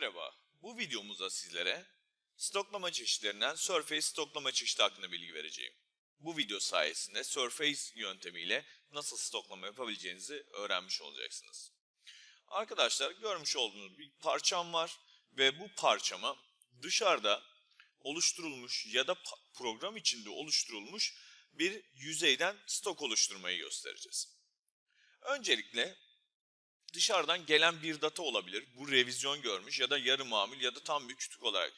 Merhaba, bu videomuzda sizlere stoklama çeşitlerinden Surface stoklama çeşidi hakkında bilgi vereceğim. Bu video sayesinde Surface yöntemiyle nasıl stoklama yapabileceğinizi öğrenmiş olacaksınız. Arkadaşlar görmüş olduğunuz bir parçam var ve bu parçama dışarıda oluşturulmuş ya da program içinde oluşturulmuş bir yüzeyden stok oluşturmayı göstereceğiz. Öncelikle dışarıdan gelen bir data olabilir. Bu revizyon görmüş ya da yarı mamul ya da tam bir kütük olarak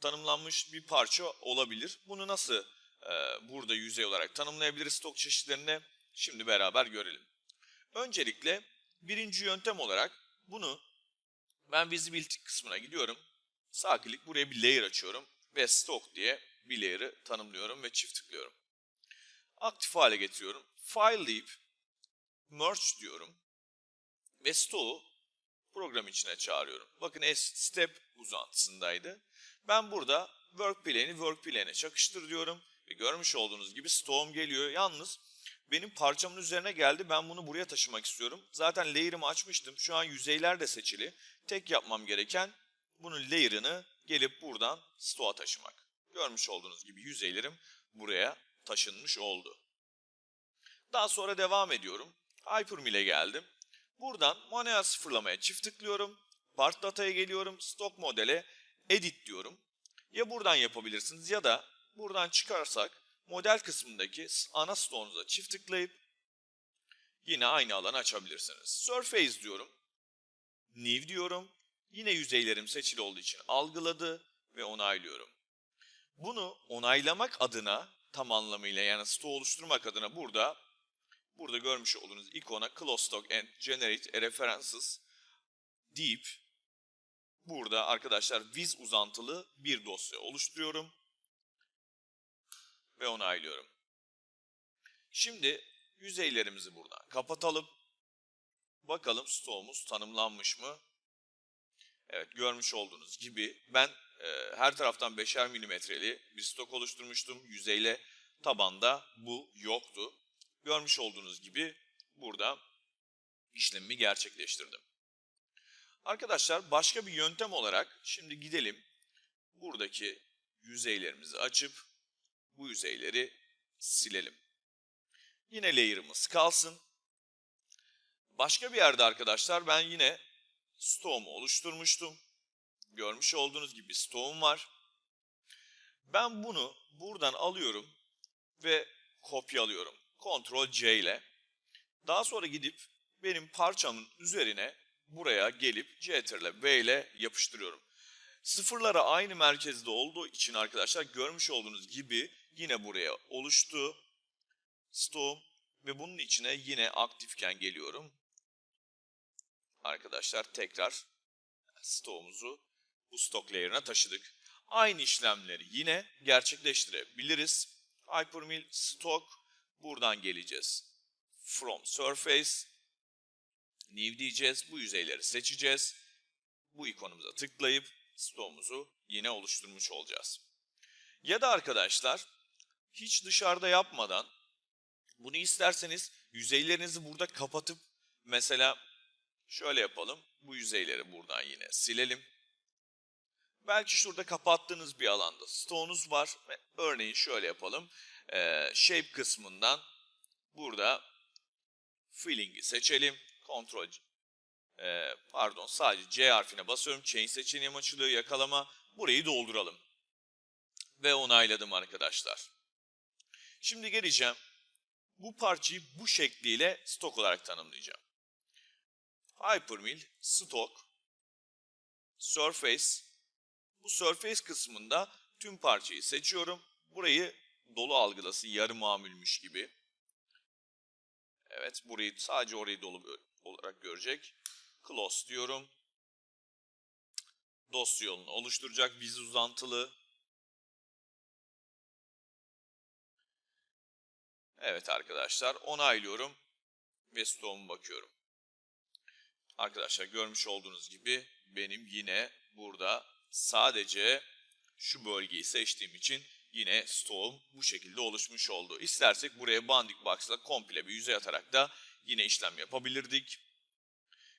tanımlanmış bir parça olabilir. Bunu nasıl e, burada yüzey olarak tanımlayabiliriz stok çeşitlerine şimdi beraber görelim. Öncelikle birinci yöntem olarak bunu ben visibility kısmına gidiyorum. Sağ klik buraya bir layer açıyorum ve stock diye bir layer'ı tanımlıyorum ve çift tıklıyorum. Aktif hale getiriyorum. File deyip merge diyorum ve stoğu program içine çağırıyorum. Bakın S step uzantısındaydı. Ben burada work plane'i work plane'e çakıştır diyorum ve görmüş olduğunuz gibi stoğum geliyor. Yalnız benim parçamın üzerine geldi. Ben bunu buraya taşımak istiyorum. Zaten layer'ımı açmıştım. Şu an yüzeyler de seçili. Tek yapmam gereken bunun layer'ını gelip buradan stoğa taşımak. Görmüş olduğunuz gibi yüzeylerim buraya taşınmış oldu. Daha sonra devam ediyorum. Hypermill'e geldim. Buradan manuel sıfırlamaya çift tıklıyorum. Part data'ya geliyorum. Stock modele edit diyorum. Ya buradan yapabilirsiniz ya da buradan çıkarsak model kısmındaki ana stoğunuza çift tıklayıp yine aynı alanı açabilirsiniz. Surface diyorum. New diyorum. Yine yüzeylerim seçili olduğu için algıladı ve onaylıyorum. Bunu onaylamak adına tam anlamıyla yani stoğu oluşturmak adına burada burada görmüş olduğunuz ikona close stock and generate references deyip burada arkadaşlar viz uzantılı bir dosya oluşturuyorum ve onaylıyorum. Şimdi yüzeylerimizi buradan kapatalım. Bakalım stoğumuz tanımlanmış mı? Evet görmüş olduğunuz gibi ben e, her taraftan 5'er milimetreli bir stok oluşturmuştum. Yüzeyle tabanda bu yoktu. Görmüş olduğunuz gibi burada işlemimi gerçekleştirdim. Arkadaşlar başka bir yöntem olarak şimdi gidelim buradaki yüzeylerimizi açıp bu yüzeyleri silelim. Yine layer'ımız kalsın. Başka bir yerde arkadaşlar ben yine stoğumu oluşturmuştum. Görmüş olduğunuz gibi stoğum var. Ben bunu buradan alıyorum ve kopyalıyorum. Ctrl C ile. Daha sonra gidip benim parçamın üzerine buraya gelip Ctrl V ile yapıştırıyorum. Sıfırlara aynı merkezde olduğu için arkadaşlar görmüş olduğunuz gibi yine buraya oluştu. Stoğum ve bunun içine yine aktifken geliyorum. Arkadaşlar tekrar stoğumuzu bu stok layer'ına taşıdık. Aynı işlemleri yine gerçekleştirebiliriz. Hypermill stock buradan geleceğiz. From surface new diyeceğiz. Bu yüzeyleri seçeceğiz. Bu ikonumuza tıklayıp stoğumuzu yine oluşturmuş olacağız. Ya da arkadaşlar hiç dışarıda yapmadan bunu isterseniz yüzeylerinizi burada kapatıp mesela şöyle yapalım. Bu yüzeyleri buradan yine silelim. Belki şurada kapattığınız bir alanda stoğunuz var. Örneğin şöyle yapalım. Ee, shape kısmından burada filling'i seçelim. Ctrl e, pardon sadece C harfine basıyorum. Chain seçeneğim açılıyor. Yakalama. Burayı dolduralım. Ve onayladım arkadaşlar. Şimdi geleceğim. Bu parçayı bu şekliyle stok olarak tanımlayacağım. Hypermill, stock, surface. Bu surface kısmında tüm parçayı seçiyorum. Burayı dolu algılasın, yarı mamülmüş gibi. Evet, burayı sadece orayı dolu olarak görecek. Close diyorum. Dosya yolunu oluşturacak viz uzantılı. Evet arkadaşlar, onaylıyorum ve stoğuma bakıyorum. Arkadaşlar görmüş olduğunuz gibi benim yine burada sadece şu bölgeyi seçtiğim için yine stoğum bu şekilde oluşmuş oldu. İstersek buraya Banding Box'la komple bir yüzey atarak da yine işlem yapabilirdik.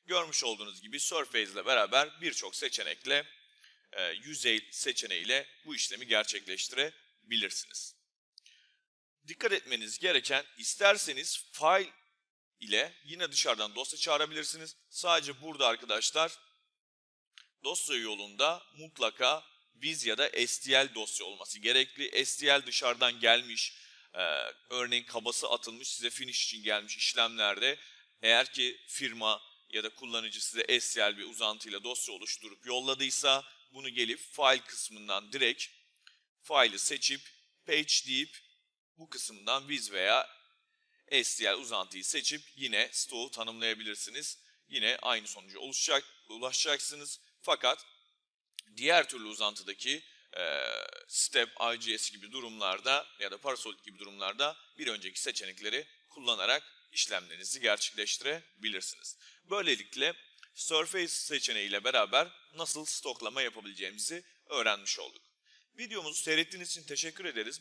Görmüş olduğunuz gibi Surface ile beraber birçok seçenekle, e, yüzey seçeneğiyle bu işlemi gerçekleştirebilirsiniz. Dikkat etmeniz gereken isterseniz file ile yine dışarıdan dosya çağırabilirsiniz. Sadece burada arkadaşlar dosya yolunda mutlaka Viz ya da STL dosya olması gerekli. STL dışarıdan gelmiş, e, örneğin kabası atılmış size finish için gelmiş işlemlerde eğer ki firma ya da kullanıcı size STL bir uzantıyla dosya oluşturup yolladıysa bunu gelip file kısmından direkt file'ı seçip page deyip bu kısımdan Viz veya STL uzantıyı seçip yine stoğu tanımlayabilirsiniz. Yine aynı sonuca oluşacak, ulaşacaksınız. Fakat diğer türlü uzantıdaki e, Step, IGS gibi durumlarda ya da Parasolid gibi durumlarda bir önceki seçenekleri kullanarak işlemlerinizi gerçekleştirebilirsiniz. Böylelikle Surface seçeneğiyle beraber nasıl stoklama yapabileceğimizi öğrenmiş olduk. Videomuzu seyrettiğiniz için teşekkür ederiz.